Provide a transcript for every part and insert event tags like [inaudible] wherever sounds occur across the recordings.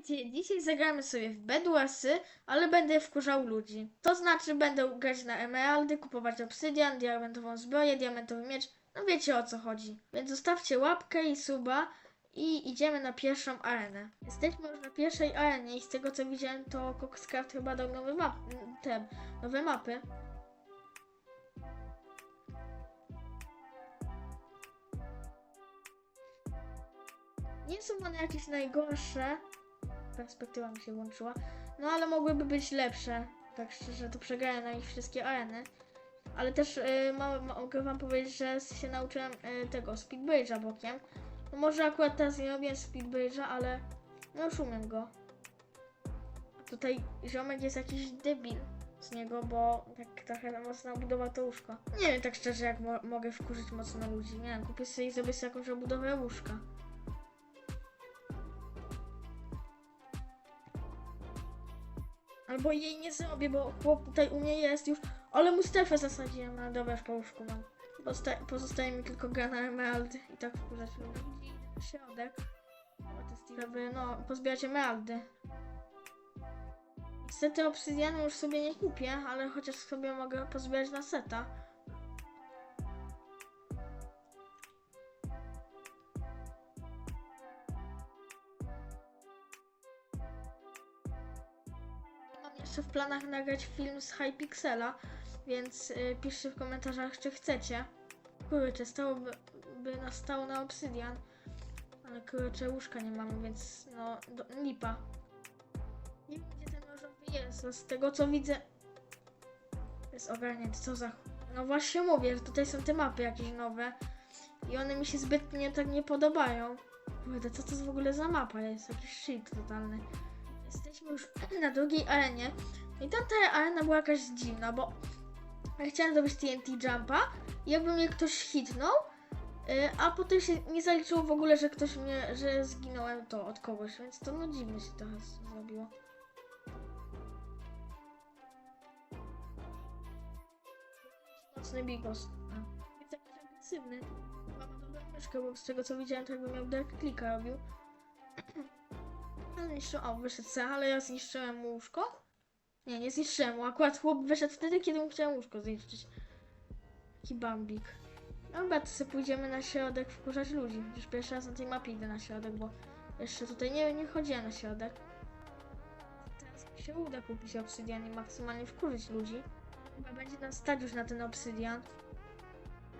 Dzisiaj zagramy sobie w Bedwasy, ale będę wkurzał ludzi. To znaczy będę grać na emeraldy, kupować obsydian, diamentową zbroję, diamentowy miecz. No wiecie o co chodzi. Więc zostawcie łapkę i suba i idziemy na pierwszą arenę. Jesteśmy już na pierwszej arenie i z tego co widziałem to Coxcraft chyba dał nowe, map te, nowe mapy. Nie są one jakieś najgorsze. Perspektywa mi się włączyła. No ale mogłyby być lepsze. Tak szczerze, to przegrałem na nich wszystkie areny. Ale też y, mo- mogę wam powiedzieć, że się nauczyłem y, tego speedbridge'a bokiem. No może akurat teraz nie robię speedbridge'a, ale no już umiem go. Tutaj ziomek jest jakiś debil z niego, bo tak trochę mocno budował to łóżko. Nie wiem tak szczerze, jak mo- mogę wkurzyć mocno ludzi. Nie wiem, kupię sobie i zrobię sobie jakąś obudowę łóżka. Albo jej nie zrobię, bo chłop tutaj u mnie jest już. Ale mu strefę zasadziłem, ale dobra, już po łóżku mam. Pozosta pozostaje mi tylko gra na emeraldy i tak wkurzać ludzi. Środek. Żeby, no, pozbierać emeraldy. Niestety obsydianu już sobie nie kupię, ale chociaż sobie mogę pozbierać na seta. Jeszcze w planach nagrać film z Hypixela, więc y, piszcie w komentarzach, czy chcecie. Kurczę, stałoby by nastało na obsydian, ale kurczę, łóżka nie mamy, więc no, do, lipa. Nie wiem, gdzie ten nożowy jest, no z tego co widzę... Jest ogarnięty, co za... No właśnie mówię, że tutaj są te mapy jakieś nowe i one mi się zbytnio tak nie podobają. Kurde, co to w ogóle za mapa? Jest jakiś shit totalny. Jesteśmy już na drugiej arenie. I tamta arena była jakaś dziwna, bo ja chciałem zrobić TNT Jumpa jakby mnie ktoś hitnął, y, a potem się nie zaliczyło w ogóle, że ktoś mnie, że zginąłem to od kogoś, więc to no dziwnie się z- zrobiło. Mocny bigos. Jest agresywny. Chyba ma dobrą myszkę, bo z tego co widziałem, to jakby miał dark clicka robił. [clears throat] Zniszczył, o wyszedł ale ja zniszczyłem mu łóżko. Nie, nie zniszczyłem mu, akurat chłop wyszedł wtedy, kiedy mu chciałem łóżko zniszczyć. Taki bambik. Dobra, to sobie pójdziemy na środek wkurzać ludzi. Już pierwszy raz na tej mapie idę na środek, bo jeszcze tutaj nie, nie chodziłem na środek. Teraz mi się uda kupić obsydian i maksymalnie wkurzyć ludzi. Chyba będzie nas stać już na ten obsydian.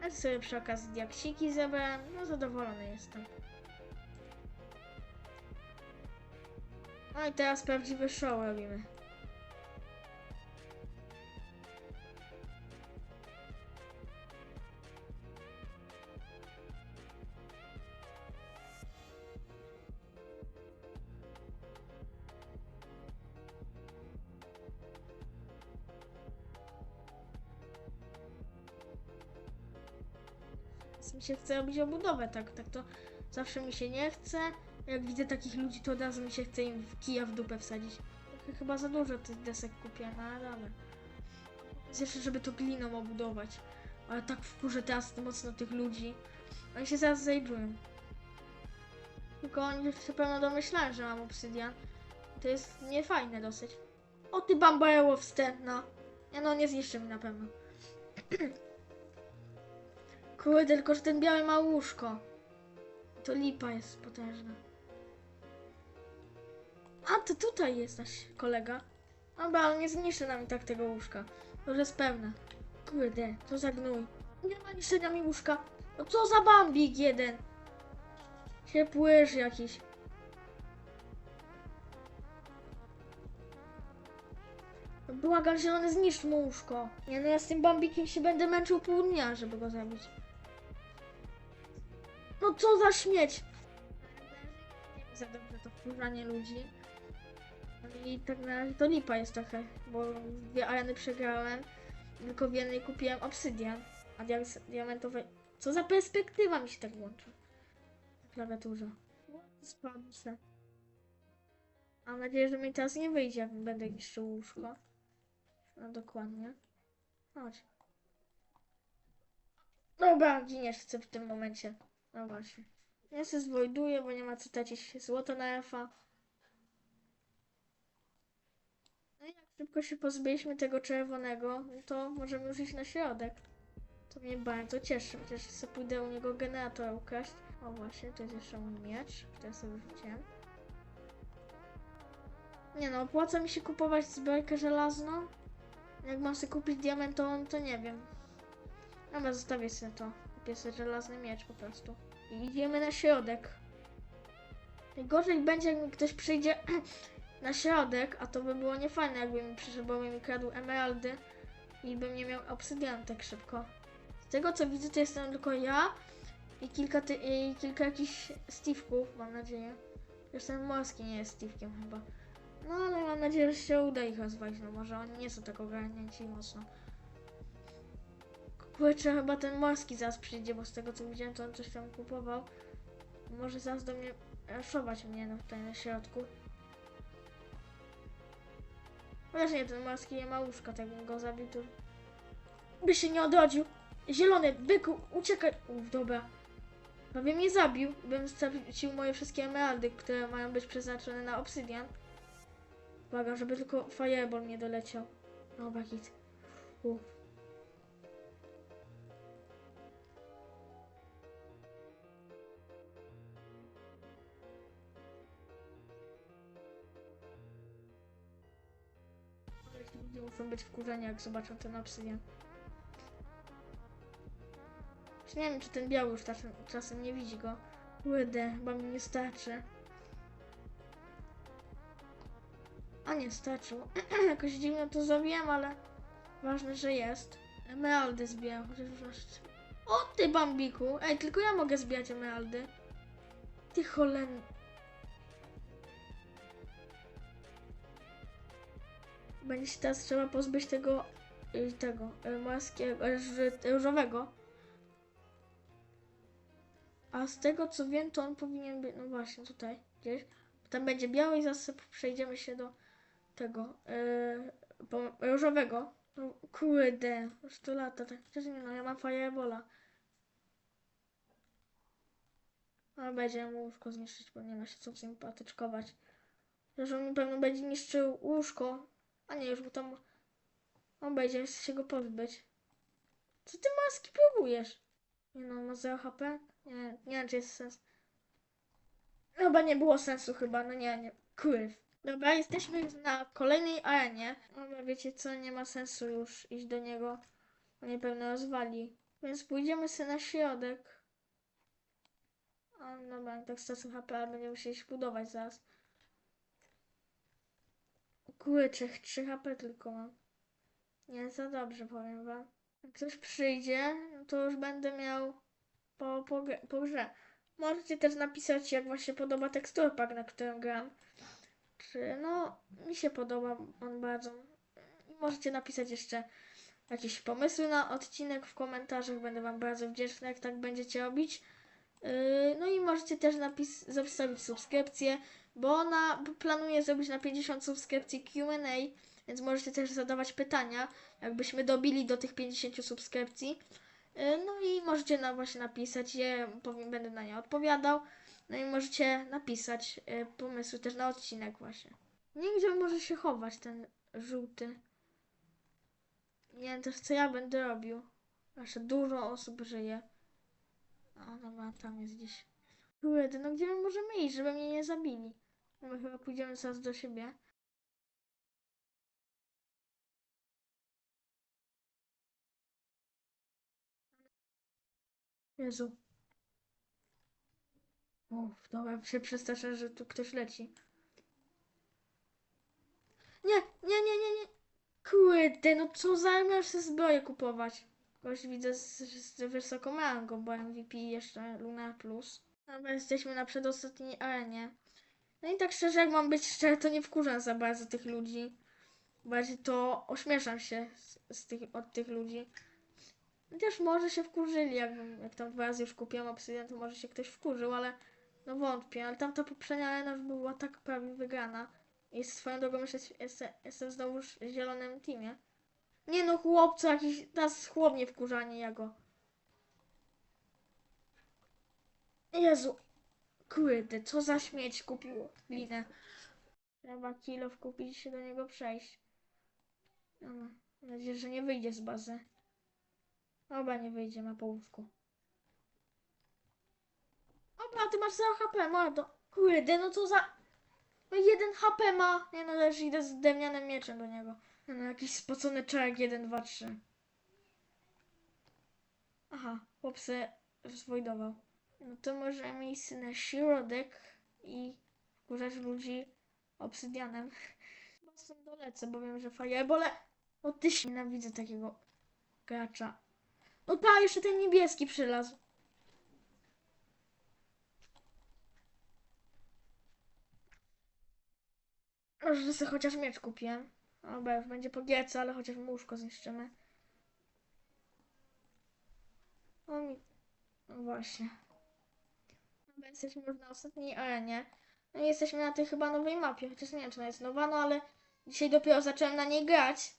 Ale sobie przy okazji diaksiki zebrałem, no zadowolony jestem. No i teraz prawdziwy show robimy. Mi się chce robić obudowę, tak, tak to zawsze mi się nie chce. Jak widzę takich ludzi, to od razu mi się chce im w kija w dupę wsadzić. Chyba za dużo tych desek kupiłem, no ale dobra. Jeszcze, żeby to gliną obudować. Ale tak wkurzę teraz mocno tych ludzi. Oni się zaraz zajdżują. Tylko oni się pewno domyślają, że mam obsydian. To jest niefajne dosyć. O ty bambajeło wstępna. Ja no nie zniszczy mi na pewno. [clears throat] Kurde, tylko że ten biały ma łóżko. To lipa jest potężna. A, to tutaj jest nasz kolega. Dobra, on nie zniszczy nam i tak tego łóżka. To już jest pewne. Kurde, to za gnój. Nie ma niszczenia mi łóżka. No co za bambik jeden. Ciepłyż jakiś. Błagam, zielony zniszcz mu łóżko. Nie no, ja z tym bambikiem się będę męczył pół dnia, żeby go zabić. No co za śmieć! Za dobrze to wkurzanie ludzi. I tak na razie to lipa jest trochę, bo dwie areny przegrałem, tylko w jednej kupiłem obsydian, a diamentowe... Co za perspektywa mi się tak włącza na klawiaturze. Spadł se. Mam nadzieję, że mi teraz nie wyjdzie, jak będę niszczył łóżko. No dokładnie. Chodź. Dobra, giniesz chcę w tym momencie. No właśnie. Ja się zwojduję, bo nie ma co tracić złoto na F-a. No i jak szybko się pozbyliśmy tego czerwonego, no to możemy już iść na środek. To mnie bardzo cieszy, chociaż sobie pójdę u niego generator ukraść. O właśnie, to jest jeszcze mój miecz, który sobie wrzuciłem. Nie no, opłaca mi się kupować zbrojkę żelazną. Jak mam sobie kupić diamentową, to nie wiem. Dobra, zostawię sobie to. Kupię sobie żelazny miecz po prostu. I idziemy na środek. Najgorzej będzie, jak mi ktoś przyjdzie [clears throat] na środek, a to by było niefajne, jakby mi przyszedł, bo mi kradł emeraldy i bym nie miał obsydian tak szybko. Z tego co widzę, to jestem tylko ja i kilka, ty, i kilka jakichś Steve'ków, mam nadzieję. Już ten morski nie jest Steve'kiem chyba. No ale mam nadzieję, że się uda ich rozwalić, no może oni nie są tak ogarnięci mocno. Kurczę, chyba ten morski zaraz przyjdzie, bo z tego co widziałem, to on coś tam kupował. Może zaraz do mnie raszować mnie no, tutaj na środku. Chociaż nie, ten morski nie ma łóżka, tak bym go zabił, to by się nie odrodził. Zielony, byku, uciekaj. Uf, dobra. Prawie mnie zabił, bym stracił moje wszystkie emeraldy, które mają być przeznaczone na obsydian. Uwaga, żeby tylko fireball nie doleciał. Dobra, hit. U. muszą być wkurzeni, jak zobaczą ten obsydian. Już nie wiem, czy ten biały już czasem, czasem nie widzi go. Kurde, chyba mi nie starczy. A nie, starczyło. [clears throat] Jakoś dziwno to zrobiłem, ale ważne, że jest. Emeraldy zbieram, chociaż już masz... O ty bambiku! Ej, tylko ja mogę zbierać emeraldy. Ty cholen... Będzie się teraz trzeba pozbyć tego... y, tego... y, morskiego... y, różowego. A z tego co wiem, to on powinien być... No właśnie, tutaj. Gdzieś. Tam będzie biały i sobie przejdziemy się do tego, yy, różowego. No, kurde, już to lata, tak nie no, ja mam firebola. Ale będzie mu łóżko zniszczyć, bo nie ma się co z nim patyczkować. On mi pewno będzie niszczył łóżko, a nie, już bo tam on będzie się go pozbyć. Co ty maski próbujesz? Nie no, ma 0 HP? Nie, nie wiem, czy jest sens. Chyba nie było sensu chyba, no nie, nie. Kurw. Dobra, jesteśmy już na kolejnej arenie. Dobra, wiecie co, nie ma sensu już iść do niego. On mnie pewno rozwali. Więc pójdziemy sobie na środek. A dobra, tak stracę HP, ale będziemy musieli się budować zaraz. Kurczę, 3 HP tylko mam. Nie za dobrze, powiem wam. Jak ktoś przyjdzie, to już będę miał po, po, po grze. Możecie też napisać, jak się podoba teksturpak, na którym gram. Czy no, mi się podoba on bardzo. Możecie napisać jeszcze jakieś pomysły na odcinek w komentarzach. Będę wam bardzo wdzięczny, jak tak będziecie robić. Yy, no i możecie też napis- zostawić subskrypcję, bo ona planuje zrobić na 50 subskrypcji Q&A, więc możecie też zadawać pytania, jakbyśmy dobili do tych 50 subskrypcji. Yy, No i możecie na właśnie napisać je, powiem, będę na nie odpowiadał. No i możecie napisać y, pomysły też na odcinek właśnie. Nie wiem, gdzie może się chować ten żółty. Nie wiem też, co ja będę robił. Jeszcze dużo osób żyje. O, dobra, tam jest gdzieś. Kurde, no gdzie my możemy iść, żeby mnie nie zabili? No my chyba pójdziemy zaraz do siebie. Jezu. Uff, dobra, się przestraszę, że tu ktoś leci. Nie, nie, nie, nie, nie. Kurde, no co zamiast sobie zbroję kupować? Gość widzę z, z wysoką rangą, bo MVP jeszcze Luna Plus. Dobra, jesteśmy na przedostatniej arenie. No i tak szczerze, jak mam być szczery, to nie wkurzam za bardzo tych ludzi. Bardziej to ośmieszam się z, z tych, od tych ludzi. Chociaż może się wkurzyli, jakbym, jak tam dwa razy już kupiłam obsydian, to może się ktoś wkurzył, ale no wątpię, ale tamta poprzednia arena już była tak prawie wygrana. I swoją drogą jeszcze jestem, jestem znowu w zielonym teamie. Nie no, chłopcu jakiś, nas chłop nie wkurza, nie ja go. Jezu, kurde, co za śmieć kupił linę. Trzeba kilo kupić się do niego przejść. No, mam nadzieję, że nie wyjdzie z bazy. Oba nie wyjdzie, ma po łóżku. Oba, ty masz 0 HP, mordo. Kurde, no co za... No jeden HP ma. Nie no, też idę z drewnianym mieczem do niego. Nie No jakiś spocony czarek, 1, 2, 3. Aha, chłopcy zwojdował. No to możemy iść na środek i wkurzać ludzi obsydianem. [laughs] Chyba stąd dolecę, bo wiem, że firebole... No ty się nienawidzę takiego gracza. No ta, jeszcze ten niebieski przylazł. Może sobie chociaż miecz kupiłem. Dobra, już będzie po gierce, ale chociaż mu łóżko zniszczymy. O mi... No właśnie. Jesteśmy już na ostatniej arenie. No i jesteśmy na tej chyba nowej mapie, chociaż nie wiem, czy ona jest nowa, no ale dzisiaj dopiero zacząłem na niej grać.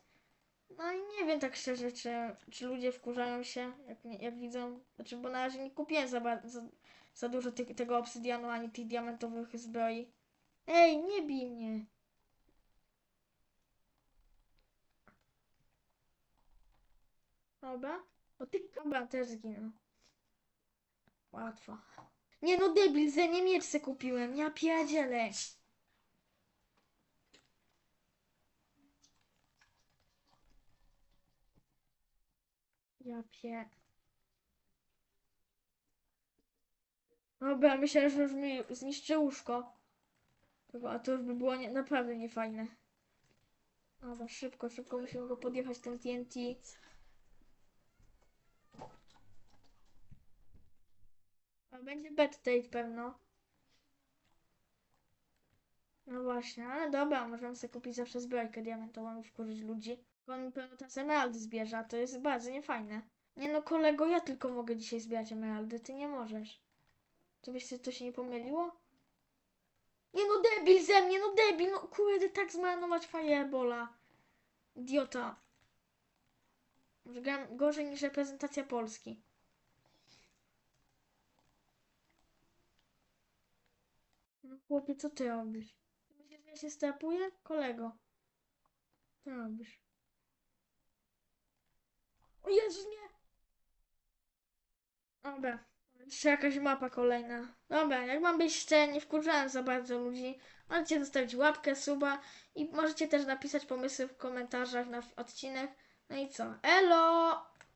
No i nie wiem tak szczerze, czy, czy ludzie wkurzają się, jak, nie- jak widzą. Znaczy, bo na razie nie kupiłem za, ba- za, za dużo tych, tego obsydianu ani tych diamentowych zbroi. Ej, nie bij mnie. Dobra. O ty dobra, też zginął. Łatwo. Nie no debil, ze nie miecz se kupiłem. Ja pierdzielę. Ja pie... Dobra, myślałem, że już mi zniszczy łóżko. A to już by było nie, naprawdę niefajne. Dobra, szybko, szybko musimy go podjechać ten TNT. Będzie bad date pewno. No właśnie, ale dobra, możemy sobie kupić zawsze zbrojkę diamentową i wkurzyć ludzi. On mi pewno teraz emeraldy zbierze, a to jest bardzo niefajne. Nie no kolego, ja tylko mogę dzisiaj zbierać emeraldy, ty nie możesz. To byś to się nie pomyliło? Nie no debil ze mnie, no debil, no kurde, tak zmarnować firebola. Idiota. Gorzej niż reprezentacja Polski. Chłopie, co ty robisz? Myślisz, że ja się strapuję? Kolego. Co robisz? O Jezus, nie! Dobra. Jeszcze jakaś mapa kolejna. Dobra, jak mam być szczery, nie wkurzałem za bardzo ludzi. Możecie zostawić łapkę, suba i możecie też napisać pomysły w komentarzach na odcinek. No i co? Elo!